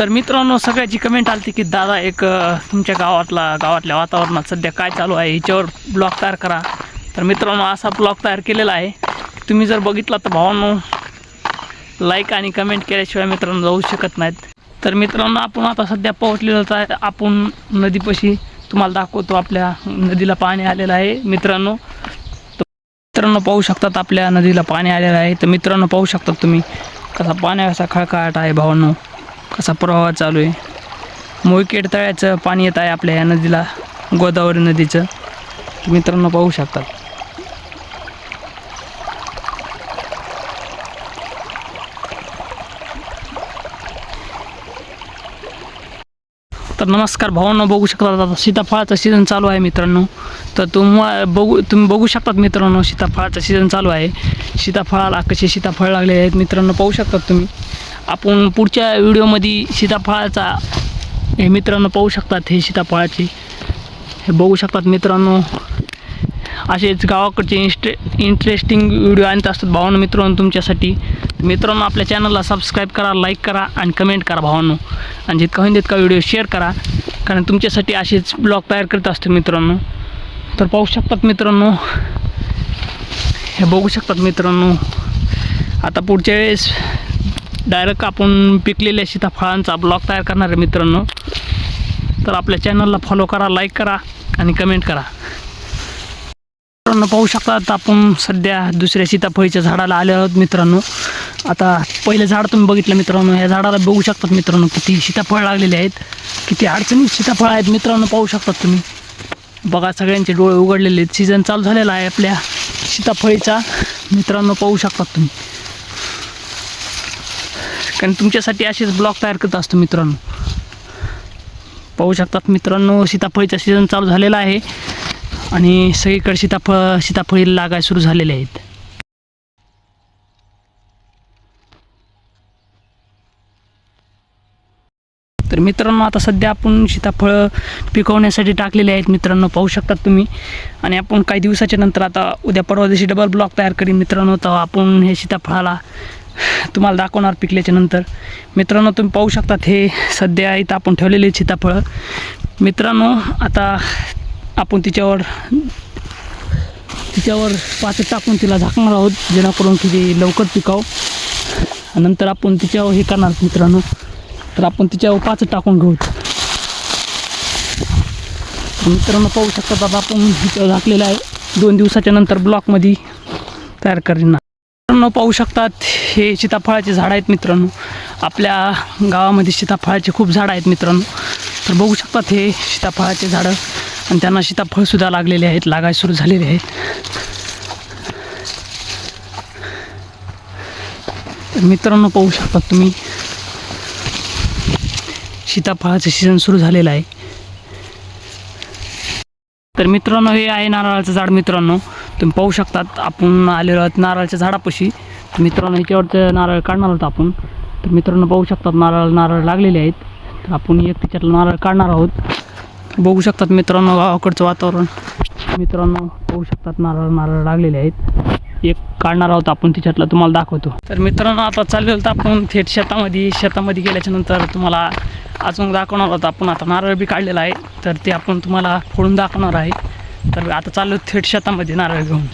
तर मित्रांनो सगळ्याची कमेंट आली की दादा एक तुमच्या गावातला गावातल्या वातावरणात सध्या काय चालू आहे? याच्यावर ब्लॉग तयार करा. तर मित्रांनो असा ब्लॉग तयार केलेला आहे. तुम्ही जर बघितला तर भावांनो लाईक आणि कमेंट केल्याशिवाय मित्रांनो जाऊ शकत नाहीत. तर मित्रांनो आपण आता सध्या पोहोचलेलो आहे. आपण नदीपाशी तुम्हाला दाखवतो आपल्या नदीला पाणी आलेलं आहे. मित्रांनो तर मित्रांनो पाहू शकतात आपल्या नदीला पाणी आलेलं आहे. तर मित्रांनो पाहू शकतात तुम्ही कसा पाण्याचा खळखळाट आहे भावांनो. कसा प्रवाह चालू आहे. मुळखेड तळ्याचं पाणी येत आहे आपल्या या नदीला गोदावरी नदीचं. मित्रांनो पाहू शकतात तर नमस्कार भावांना बघू शकता आता सीताफळाचा सीझन चालू आहे मित्रांनो. तर तुम्हा बघू तुम्ही बघू शकतात मित्रांनो सीताफळाचा सीझन चालू आहे. सीताफळाला कसे सीताफळ लागले आहेत मित्रांनो पाहू शकतात तुम्ही. आपण पुढच्या व्हिडिओमध्ये सीताफळाचा हे मित्रांनो पाहू शकतात हे सीताफळाचे. हे बघू शकतात मित्रांनो. असेच गावाकडचे इंस्टे इंटरेस्टिंग व्हिडिओ आणत असतात भावांनो मित्रांनो तुमच्यासाठी. मित्रांनो आपल्या चॅनलला सबस्क्राईब करा लाईक करा आणि कमेंट करा भावांनो. आणि जितका होईल तितका व्हिडिओ शेअर करा. कारण तुमच्यासाठी असेच ब्लॉग तयार करत असतो मित्रांनो. तर पाहू शकतात मित्रांनो. हे बघू शकतात मित्रांनो. आता पुढच्या वेळेस डायरेक्ट आपण पिकलेल्या सीताफळांचा ब्लॉग तयार करणार आहे मित्रांनो. तर आपल्या चॅनलला फॉलो करा लाईक करा आणि कमेंट करा. मित्रांनो पाहू शकतात आपण सध्या दुसऱ्या सीताफळीच्या झाडाला आले आहोत मित्रांनो. आता पहिलं झाड तुम्ही बघितलं मित्रांनो या झाडाला बघू शकतात मित्रांनो किती सीताफळ लागलेले आहेत किती अडचणीत सीताफळ आहेत मित्रांनो पाहू शकतात तुम्ही. बघा सगळ्यांचे डोळे उघडलेले आहेत. सीझन चालू झालेला आहे आपल्या सीताफळीचा. मित्रांनो पाहू शकतात तुम्ही. कारण तुमच्यासाठी असेच ब्लॉग तयार करत असतो मित्रांनो. पाहू शकतात मित्रांनो सीताफळीचा सीझन चालू झालेला आहे. आणि सगळीकडे सीताफळ सीताफळी लागाय सुरू झालेले आहेत. तर मित्रांनो आता सध्या आपण सीताफळं पिकवण्यासाठी टाकलेले आहेत मित्रांनो पाहू शकतात तुम्ही. आणि आपण काही दिवसाच्या नंतर आता उद्या परवा दिवशी डबल ब्लॉक तयार करीन मित्रांनो तर आपण हे सीताफळाला तुम्हाला दाखवणार पिकल्याच्या नंतर. मित्रांनो तुम्ही पाहू शकतात हे सध्या इथं आपण ठेवलेले सीताफळं. मित्रांनो आता आपण तिच्यावर तिच्यावर पाच टाकून तिला झाकणार आहोत जेणेकरून की ती लवकर पिकाव. नंतर आपण तिच्यावर हे करणार मित्रांनो. तर आपण तिच्यावर पाच टाकून घेऊ. मित्रांनो पाहू शकतात आता आपण तिच्यावर झाकलेलं आहे. दोन दिवसाच्या नंतर ब्लॉकमध्ये तयार करीन. मित्रांनो पाहू शकतात हे सीताफळाचे झाड आहेत मित्रांनो. आपल्या गावामध्ये सीताफळाचे खूप झाडं आहेत मित्रांनो. तर बघू शकतात हे सीताफळाचे झाडं. आणि त्यांना सीताफळसुद्धा लागलेले आहेत लागाय सुरू झालेले आहेत. तर मित्रांनो पाहू शकतात तुम्ही. सीताफळाचं सीझन सुरू झालेलं आहे. तर मित्रांनो हे आहे नारळाचं झाड मित्रांनो. तुम्ही पाहू शकतात. आपण आलेलो आहोत नारळाच्या झाडापाशी. तर मित्रांनो ह्याच्यावरचं नारळ काढणार आहोत आपण. तर मित्रांनो पाहू शकतात नारळ नारळ लागलेले आहेत. तर आपण एक त्याच्यातलं नारळ काढणार आहोत. बघू शकतात मित्रांनो गावाकडचं वातावरण. मित्रांनो पाहू शकतात नारळ नारळ लागलेले आहेत. एक काढणार आहोत आपण त्याच्यातलं तुम्हाला दाखवतो. तर मित्रांनो आता चाललेलो तर आपण थेट शेतामध्ये. शेतामध्ये गेल्याच्यानंतर तुम्हाला अजून दाखवणार आहोत आपण. आता नारळ बी काढलेला आहे. तर ते आपण तुम्हाला फोडून दाखवणार आहे. तर आता चाललो थेट शेतामध्ये नारळ घेऊन.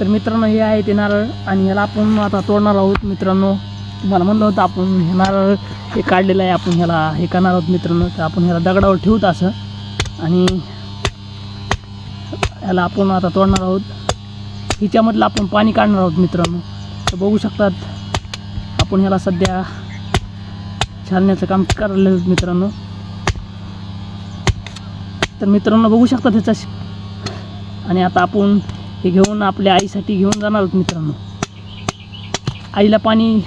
तर मित्रांनो हे आहे ते नारळ आणि ह्याला आपण आता तोडणार आहोत मित्रांनो. तुम्हाला म्हणलं होतं आपण हे नारळ हे काढलेलं आहे आपण ह्याला हे करणार आहोत मित्रांनो. तर आपण ह्याला दगडावर ठेवत असं. आणि ह्याला आपण आता तोडणार आहोत. हिच्यामधलं आपण पाणी काढणार आहोत मित्रांनो. तर बघू शकतात आपण ह्याला सध्या छालण्याचं काम करायला आहोत मित्रांनो. तर मित्रांनो बघू शकतात ह्याचा आणि आता आपण हे घेऊन आपल्या आईसाठी घेऊन जाणार आहोत मित्रांनो. आईला पाणी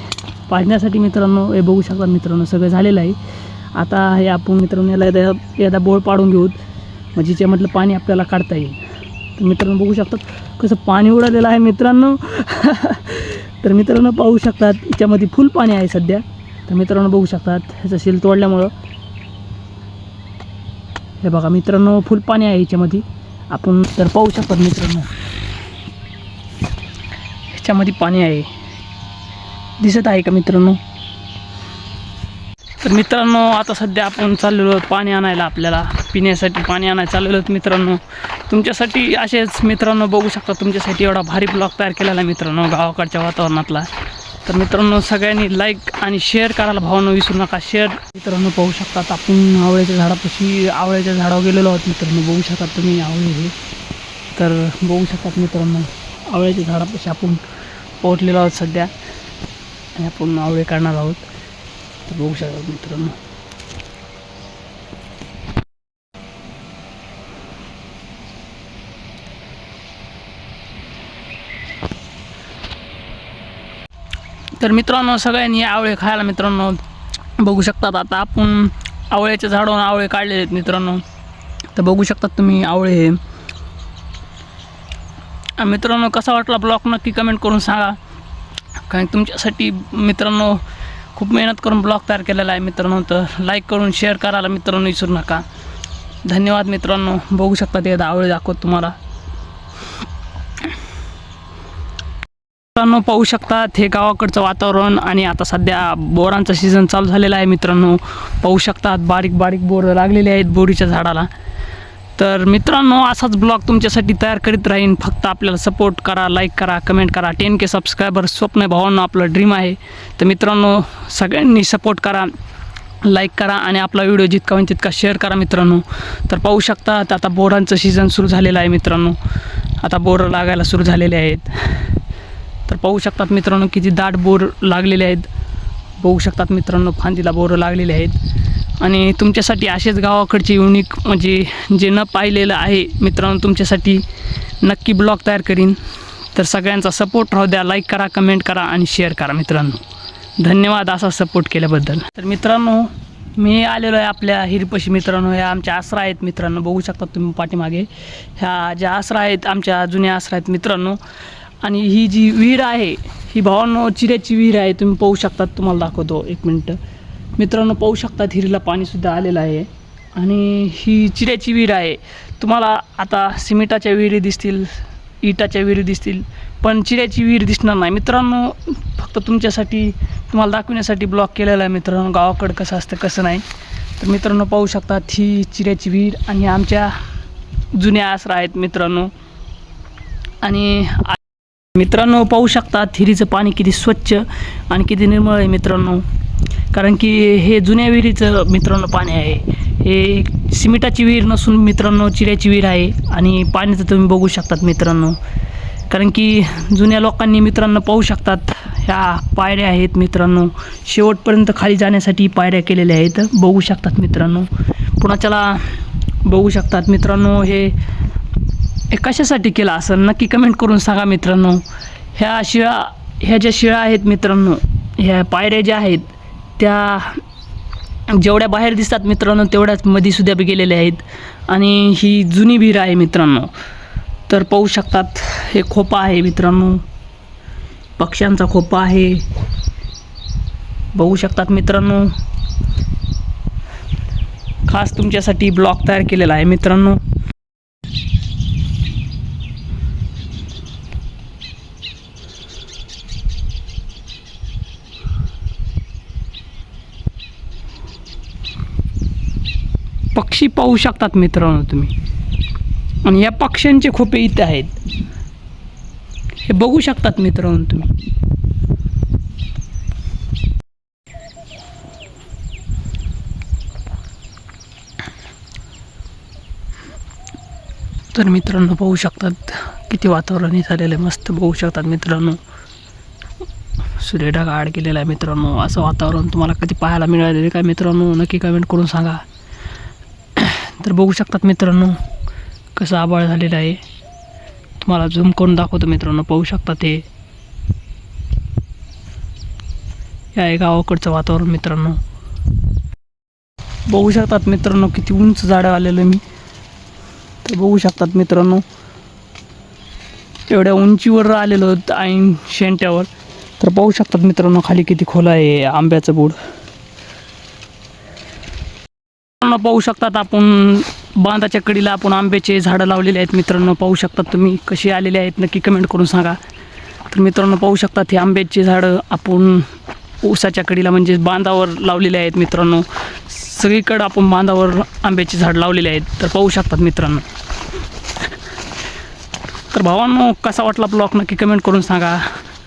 पाजण्यासाठी मित्रांनो हे बघू शकतात मित्रांनो सगळं झालेलं आहे. आता हे आपण मित्रांनो याला एकदा एकदा बोळ पाडून घेऊत म्हणजे याच्यामधलं पाणी आपल्याला काढता येईल. तर मित्रांनो बघू शकतात कसं पाणी उडालेलं आहे मित्रांनो. तर मित्रांनो पाहू शकतात याच्यामध्ये फुल पाणी आहे सध्या. तर मित्रांनो बघू शकतात ह्याचं शिल तोडल्यामुळं. हे बघा मित्रांनो फुल पाणी आहे याच्यामध्ये. आपण तर पाहू शकतात मित्रांनो. ह्याच्यामध्ये पाणी आहे. दिसत आहे का मित्रांनो? तर मित्रांनो आता सध्या आपण चाललेलो आहोत पाणी आणायला आपल्याला. पिण्यासाठी पाणी आणायला चाललेलो आहोत मित्रांनो. तुमच्यासाठी असेच मित्रांनो बघू शकता. तुमच्यासाठी एवढा भारी ब्लॉग तयार केलेला आहे मित्रांनो गावाकडच्या वातावरणातला. तर मित्रांनो सगळ्यांनी लाईक आणि शेअर करायला भावानं विसरू नका. शेअर मित्रांनो पाहू शकतात आपण आवळ्याच्या झाडापाशी आवळ्याच्या झाडावर गेलेलो आहोत मित्रांनो. बघू शकतात तुम्ही आवळे हे. तर बघू शकतात मित्रांनो आवळ्याच्या झाडापाशी आपण पोहोचलेलो आहोत सध्या. आणि आपण आवळे काढणार आहोत. तर बघू शकतात मित्रांनो. तर मित्रांनो सगळ्यांनी आवळे खायला मित्रांनो बघू शकतात आता. आपण आवळ्याच्या झाडावर आवळे काढलेले आहेत मित्रांनो. तर बघू शकतात तुम्ही आवळे हे. मित्रांनो कसा वाटला ब्लॉग नक्की कमेंट करून सांगा. कारण तुमच्यासाठी मित्रांनो खूप मेहनत करून ब्लॉग तयार केलेला आहे मित्रांनो. तर लाईक करून शेअर करायला मित्रांनो विसरू नका. धन्यवाद मित्रांनो. बघू शकता ते आवळे दाखवत तुम्हाला. मित्रांनो पाहू शकतात हे गावाकडचं वातावरण आणि आता सध्या बोरांचा सीझन चालू झालेला आहे मित्रांनो. पाहू शकतात बारीक बारीक बोर लागलेले आहेत बोरीच्या झाडाला. तर मित्रांनो असाच ब्लॉग तुमच्यासाठी तयार करीत राहीन. फक्त आपल्याला सपोर्ट करा लाईक करा कमेंट करा. टेन के सबस्क्रायबर स्वप्न आहे भावांना आपलं ड्रीम आहे. तर मित्रांनो सगळ्यांनी सपोर्ट करा लाईक करा आणि आपला व्हिडिओ जितका होईल तितका शेअर करा मित्रांनो. तर पाहू शकता आता बोरांचं सीझन सुरू झालेलं आहे मित्रांनो. आता बोरं लागायला सुरू झालेले आहेत. तर पाहू शकतात मित्रांनो किती दाट बोर लागलेले आहेत. बघू शकतात मित्रांनो फांदीला बोरं लागलेले आहेत. आणि तुमच्यासाठी असेच गावाकडचे युनिक म्हणजे जे न पाहिलेलं आहे मित्रांनो तुमच्यासाठी नक्की ब्लॉग तयार करीन. तर सगळ्यांचा सपोर्ट राहू द्या लाईक करा कमेंट करा आणि शेअर करा मित्रांनो. धन्यवाद असा सपोर्ट केल्याबद्दल. तर मित्रांनो मी आलेलो आहे आपल्या हिरपशी मित्रांनो ह्या आमच्या आसरा आहेत मित्रांनो. बघू शकता तुम्ही पाठीमागे. ह्या ज्या आसरा आहेत आमच्या जुन्या आसरा आहेत मित्रांनो आणि ही जी विहीर आहे ही भावांनो चिऱ्याची विहीर आहे तुम्ही पाहू शकतात तुम्हाला दाखवतो एक मिनटं. मित्रांनो पाहू शकतात हिरीला पाणीसुद्धा आलेलं आहे. आणि ही चिऱ्याची विहीर आहे. तुम्हाला आता सिमेंटाच्या विहिरी दिसतील इटाच्या विहिरी दिसतील पण चिऱ्याची विहीर दिसणार नाही. मित्रांनो फक्त तुमच्यासाठी तुम्हाला दाखवण्यासाठी ब्लॉक केलेला आहे मित्रांनो गावाकडं कसं असतं कसं नाही. तर मित्रांनो पाहू शकतात ही चिऱ्याची विहीर आणि आमच्या जुन्या आसरा आहेत मित्रांनो. आणि आ- मित्रांनो पाहू शकता हिरीचं पाणी किती स्वच्छ आणि किती निर्मळ आहे मित्रांनो. कारण की हे जुन्या विहिरीचं मित्रांनो पाणी आहे. हे सिमेंटाची विहीर नसून मित्रांनो चिऱ्याची विहीर आहे आणि पाणी तर तुम्ही बघू शकतात मित्रांनो. कारण की जुन्या लोकांनी मित्रांनो पाहू शकतात ह्या पायऱ्या आहेत मित्रांनो. शेवटपर्यंत खाली जाण्यासाठी पायऱ्या केलेल्या आहेत. बघू शकतात मित्रांनो. पुन्हा त्याला बघू शकतात मित्रांनो हे हे कशासाठी केला असं? नक्की कमेंट करून सांगा मित्रांनो. ह्या शिळा ह्या ज्या शिळा आहेत मित्रांनो ह्या पायऱ्या ज्या आहेत त्या जेवढ्या बाहेर दिसतात मित्रांनो तेवढ्याच मध्ये सुद्धा गेलेल्या आहेत. आणि ही जुनी विहीर आहे मित्रांनो. तर पाहू शकतात हे खोपा आहे मित्रांनो. पक्ष्यांचा खोपा आहे. बघू शकतात मित्रांनो. खास तुमच्यासाठी ब्लॉग तयार केलेला आहे मित्रांनो. पक्षी पाहू शकतात मित्रांनो तुम्ही. आणि या पक्ष्यांचे खोपे इथे आहेत. हे बघू शकतात मित्रांनो तुम्ही. तर मित्रांनो पाहू शकतात किती वातावरण हे झालेलं आहे. मस्त बघू शकतात मित्रांनो. सूर्यढग आड केलेला आहे मित्रांनो. असं वातावरण तुम्हाला कधी पाहायला मिळालेलं काय मित्रांनो? नक्की कमेंट करून सांगा. तर बघू शकतात मित्रांनो कसं आबाळ झालेलं आहे. तुम्हाला झूम करून दाखवतो मित्रांनो पाहू शकतात हे या आहे गावाकडचं वातावरण मित्रांनो. बघू शकतात मित्रांनो किती उंच झाडं आलेलं मी. तर बघू शकतात मित्रांनो एवढ्या उंचीवर आलेलो ऐन शेंट्यावर. तर पाहू शकतात मित्रांनो खाली किती खोला आहे आंब्याचं बोर्ड. मित्रांनो पाहू शकतात आपण बांधाच्या कडीला आपण आंब्याचे झाडं लावलेले आहेत. मित्रांनो पाहू शकतात तुम्ही कसे आलेले आहेत नक्की कमेंट करून सांगा. तर मित्रांनो पाहू शकतात हे आंब्याचे झाडं आपण ऊसाच्या कडीला म्हणजे बांधावर लावलेले आहेत मित्रांनो. सगळीकडं आपण बांधावर आंब्याची झाड लावलेले आहेत. तर पाहू शकतात मित्रांनो. तर भावांनो कसा वाटला ब्लॉग नक्की कमेंट करून सांगा.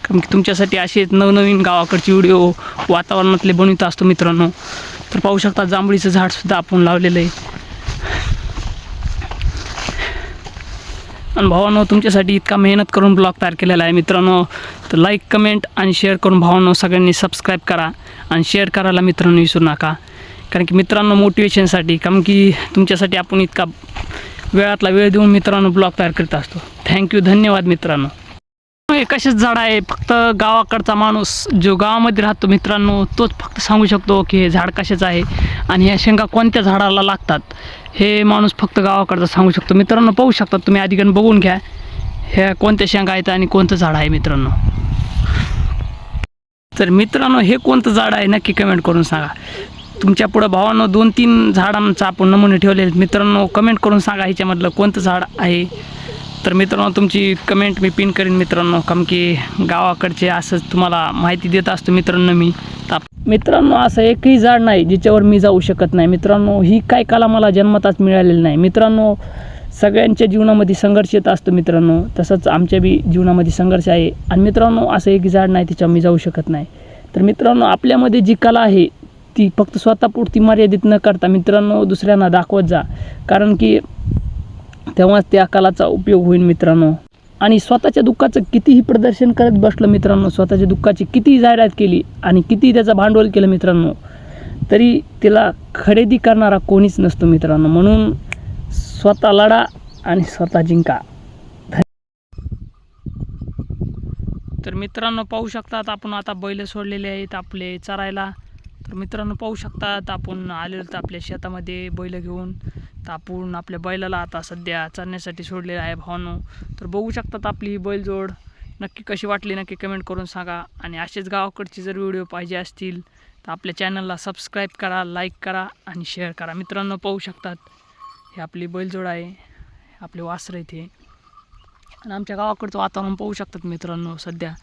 कारण की तुमच्यासाठी असेच नवनवीन गावाकडचे व्हिडिओ वातावरणातले बनवित असतो मित्रांनो. तर पाहू शकता जांभळीचं झाडसुद्धा आपण लावलेलं आहे. आणि भावांनो तुमच्यासाठी इतका मेहनत करून ब्लॉग तयार केलेला आहे मित्रांनो. तर लाईक कमेंट आणि शेअर करून भावांनो सगळ्यांनी सबस्क्राईब करा आणि शेअर करायला मित्रांनो विसरू नका. कारण की मित्रांनो मोटिवेशनसाठी कारण की तुमच्यासाठी आपण इतका वेळातला वेळ देऊन मित्रांनो ब्लॉग तयार करत असतो. थँक्यू धन्यवाद मित्रांनो. हे कसेच झाड आहे? फक्त गावाकडचा माणूस जो गावामध्ये राहतो मित्रांनो तोच फक्त सांगू शकतो की हे झाड कशाचं आहे आणि ह्या शेंगा कोणत्या झाडाला लागतात हे माणूस फक्त गावाकडचा सांगू शकतो. मित्रांनो पाहू शकतात तुम्ही अधिकन बघून घ्या ह्या कोणत्या शेंगा आहेत आणि कोणतं झाड आहे मित्रांनो. तर मित्रांनो हे कोणतं झाड आहे नक्की कमेंट करून सांगा. तुमच्या पुढं भावांनो दोन तीन झाडांचा आपण नमुने ठेवले आहेत. मित्रांनो कमेंट करून सांगा ह्याच्यामधलं कोणतं झाड आहे तर मित्रांनो तुमची कमेंट मी पिन करीन मित्रांनो कारण की गावाकडचे असंच तुम्हाला माहिती देत असतो मित्रांनो मी. ताप मित्रांनो असं एकही झाड नाही ज्याच्यावर मी जाऊ शकत नाही. मित्रांनो ही काय कला मला जन्मताच मिळालेली नाही. मित्रांनो सगळ्यांच्या जीवनामध्ये संघर्ष येत असतो मित्रांनो. तसंच आमच्या बी जीवनामध्ये संघर्ष आहे. आणि मित्रांनो असं एक झाड नाही त्याच्यावर मी जाऊ शकत नाही. तर मित्रांनो आपल्यामध्ये जी कला आहे ती फक्त स्वतःपुरती मर्यादित न करता मित्रांनो दुसऱ्यांना दाखवत जा. कारण की तेव्हाच त्या कलाचा उपयोग होईल मित्रांनो. आणि स्वतःच्या दुःखाचं कितीही प्रदर्शन करत बसलं मित्रांनो स्वतःच्या दुःखाची कितीही जाहिरात केली आणि किती त्याचं भांडवल केलं मित्रांनो तरी तिला खरेदी करणारा कोणीच नसतो मित्रांनो. म्हणून स्वतः लढा आणि स्वतः जिंका. तर मित्रांनो पाहू शकतात आपण आता बैल सोडलेले आहेत आपले चरायला. तर मित्रांनो पाहू शकतात आपण आलेलो तर आपल्या शेतामध्ये बैल घेऊन. तर आपण आपल्या बैलाला आता सध्या चरण्यासाठी सोडलेलं आहे भावानो. तर बघू शकतात आपली ही बैलजोड. नक्की कशी वाटली नक्की कमेंट करून सांगा. आणि असेच गावाकडचे जर व्हिडिओ पाहिजे असतील तर आपल्या चॅनलला सबस्क्राईब करा लाईक करा आणि शेअर करा. मित्रांनो पाहू शकतात हे आपली बैलजोड आहे आपले वासरं इथे आणि आमच्या गावाकडचं वातावरण पाहू शकतात मित्रांनो सध्या.